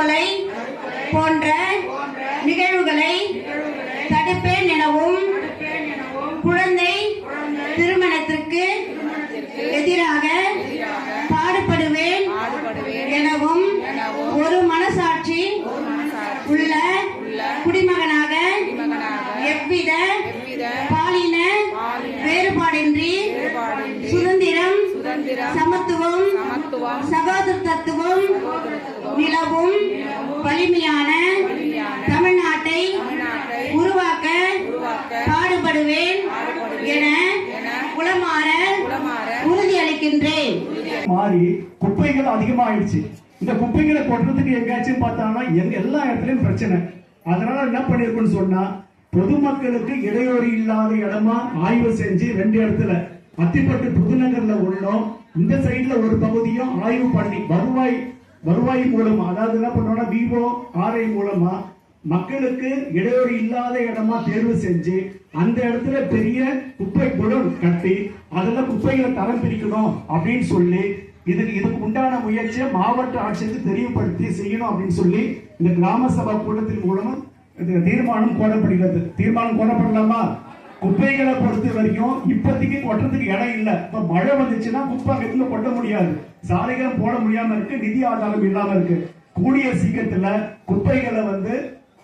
மறுகொலை போன்ற நிகழ்வுகளை தடுப்பேன் எனவும் குழந்தை திருமணத்திற்கு எதிராக பாடுபடுவேன் எனவும் ஒரு மனசாட்சி உள்ள குடிமகனாக எவ்வித பாலின வேறுபாடின்றி சுதந்திரம் சமத்துவம் சகோதரத்துவம் வலிமையான தமிழ்நாட்டை உருவாக்க பாடுபடுவேன் என குளமாற உறுதியளிக்கின்றேன். மாறி குப்பைகள் அதிகமாயிடுச்சு. இந்த குப்பைகளை கொட்டுறதுக்கு எங்கேயாச்சும் பார்த்தாங்கன்னா எங்க எல்லா இடத்துலயும் பிரச்சனை. அதனால என்ன பண்ணிருக்கோம்னு சொன்னா பொதுமக்களுக்கு இடையூறு இல்லாத இடமா ஆய்வு செஞ்சு ரெண்டு இடத்துல அத்திப்பட்டு புதுநகர்ல உள்ளோம். இந்த சைடுல ஒரு பகுதியும் ஆய்வு பண்ணி வருவாய் வருவாய் மூலமா அதாவது என்ன பண்ணோம்னா விவோ ஆர்ஐ மூலமா மக்களுக்கு இடையூறு இல்லாத இடமா தேர்வு செஞ்சு அந்த இடத்துல பெரிய குப்பை குடம் கட்டி அதுல குப்பைகளை தரம் பிரிக்கணும் அப்படின்னு சொல்லி இதுக்கு இதுக்கு உண்டான முயற்சியை மாவட்ட ஆட்சியருக்கு தெளிவுபடுத்தி செய்யணும் அப்படின்னு சொல்லி இந்த கிராம சபா கூட்டத்தின் மூலமா தீர்மானம் கோடப்படுகிறது தீர்மானம் கோடப்படலாமா குப்பைகளை பொறுத்த வரைக்கும் இப்போதைக்கு கொட்டுறதுக்கு இடம் இல்ல. இப்ப மழை வந்துச்சுன்னா குப்பை அங்க கொட்ட முடியாது. சாலைகளும் போட முடியாம இருக்கு நிதி ஆதாரம் இல்லாம இருக்கு. கூடிய சீக்கிரத்துல குப்பைகளை வந்து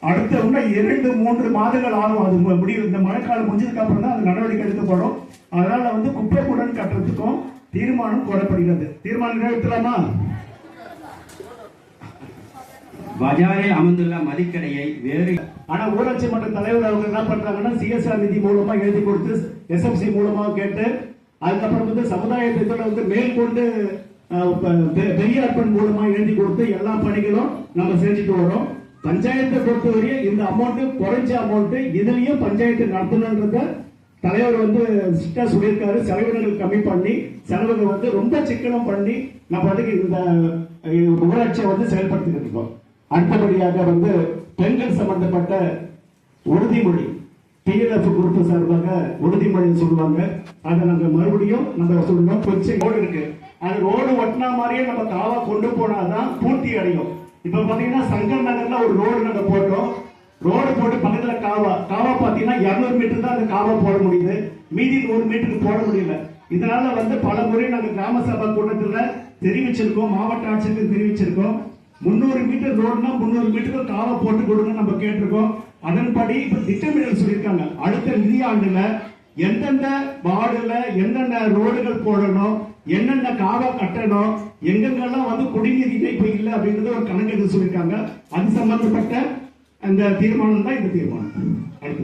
அடுத்த இன்னும் இரண்டு மூன்று மாதங்கள் ஆகும். அது முடியும் இந்த மழைக்காலம் முடிஞ்சதுக்கு அப்புறம் தான் அது நடவடிக்கை எடுக்கப்படும். அதனால வந்து குப்பை குடன் கட்டுறதுக்கும் தீர்மானம் போடப்படுகிறது. தீர்மானம் நிறைவேற்றலாமா? பஜாரில் அமைந்துள்ள மதிக்கடையை வேறு ஆனா ஊராட்சி மன்ற தலைவர் அவங்க என்ன பண்றாங்கன்னா சிஎஸ்ஆர் நிதி மூலமா எழுதி கொடுத்து எஸ்எம்சி மூலமா கேட்டு அதுக்கப்புறம் வந்து சமுதாய வந்து மேற்கொண்டு அஹ், ப- பெரியார்பன் மூலமா எழுதி கொடுத்து எல்லா பணிகளும் நம்ம செஞ்சுட்டு வரோம். பஞ்சாயத்தை பொறுத்தவரையும் இந்த அமௌண்ட் குறைஞ்ச அமௌண்ட் இதுலயும் பஞ்சாயத்து நடத்தணுன்றத தலைவர் வந்து ஸ்ட்ரிக்டா சொல்லியிருக்காரு. செலவினங்கள் கம்மி பண்ணி செலவுகள் வந்து ரொம்ப சிக்கனம் பண்ணி நம்ம அதுக்கு இந்த ஊராட்சியை வந்து செயல்படுத்திக்கிட்டு இருக்கோம். அடுத்தபடியாக வந்து பெண்கள் சம்பந்தப்பட்ட உறுதிமொழி டிஎல்எஃப் குரூப் சார்பாக உறுதிமொழி சொல்லுவாங்க. அதை நாங்க மறுபடியும் நம்ம சொல்லணும் கொஞ்சம் ரோடு இருக்கு. அது ரோடு ஒட்டினா மாதிரியே நம்ம காவா கொண்டு போனாதான் பூர்த்தி அடையும். இப்ப பாத்தீங்கன்னா சங்கர் நகர்ல ஒரு ரோடு நாங்க போட்டோம். ரோடு போட்டு பக்கத்துல காவா. காவா பாத்தீங்கன்னா 200 மீட்டர் தான் அந்த காவா போட முடியுது. மீதி நூறு மீட்டருக்கு போட முடியல. இதனால வந்து பல முறை நாங்க கிராம சபா கூட்டத்துல தெரிவிச்சிருக்கோம். மாவட்ட ஆட்சியருக்கு தெரிவிச்சிருக்கோம். முந்நூறு மீட்டர் ரோடுனா முந்நூறு மீட்டருக்கு காவா போட்டு கொடுங்க நம்ம கேட்டிருக்கோம். அதன்படி இப்ப திட்டமிடல் சொல்லியிருக்காங்க. அடுத்த நிதியாண்டுல எந்தெந்த வார்டுல எந்தெந்த ரோடுகள் போடணும் என்னென்ன காவா கட்டணும் எங்கெங்கெல்லாம் வந்து குடிநீர் இணைப்பு இல்லை அப்படிங்கறது ஒரு கணக்கு சொல்லியிருக்காங்க. அது சம்பந்தப்பட்ட அந்த தீர்மானம் தான் இந்த தீர்மானம்.